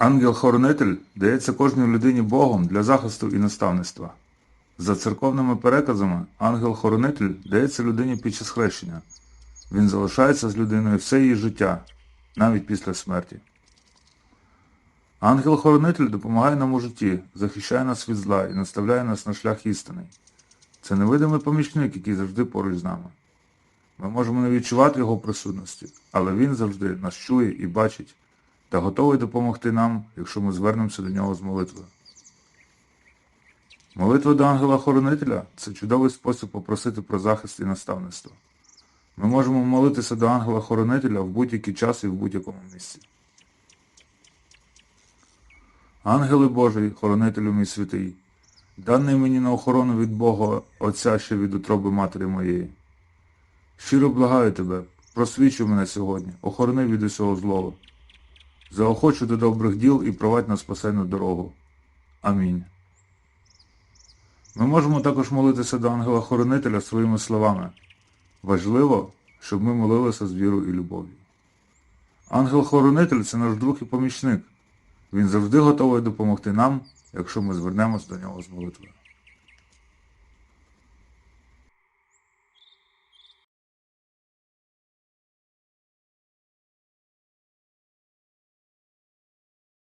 Ангел-хоронитель дається кожній людині Богом для захисту і наставництва. За церковними переказами, ангел-хоронитель дається людині під час хрещення. Він залишається з людиною все її життя, навіть після смерті. Ангел-хоронитель допомагає нам у житті, захищає нас від зла і наставляє нас на шлях істини. Це невидимий помічник, який завжди поруч з нами. Ми можемо не відчувати його присутності, але він завжди нас чує і бачить та готовий допомогти нам, якщо ми звернемося до нього з молитвою. Молитва до ангела-хоронителя це чудовий спосіб попросити про захист і наставництво. Ми можемо молитися до ангела-хоронителя в будь-який час і в будь-якому місці. Ангели Божий, хоронителю мій святий, даний мені на охорону від Бога Отця ще від утроби матері моєї. Щиро благаю тебе, просвічуй мене сьогодні, охорони від усього злого. Заохочу до добрих діл і провадь на спасенну дорогу. Амінь. Ми можемо також молитися до ангела-хоронителя своїми словами. Важливо, щоб ми молилися з вірою і любов'ю. Ангел-хоронитель це наш друг і помічник. Він завжди готовий допомогти нам, якщо ми звернемось до нього з молитвою.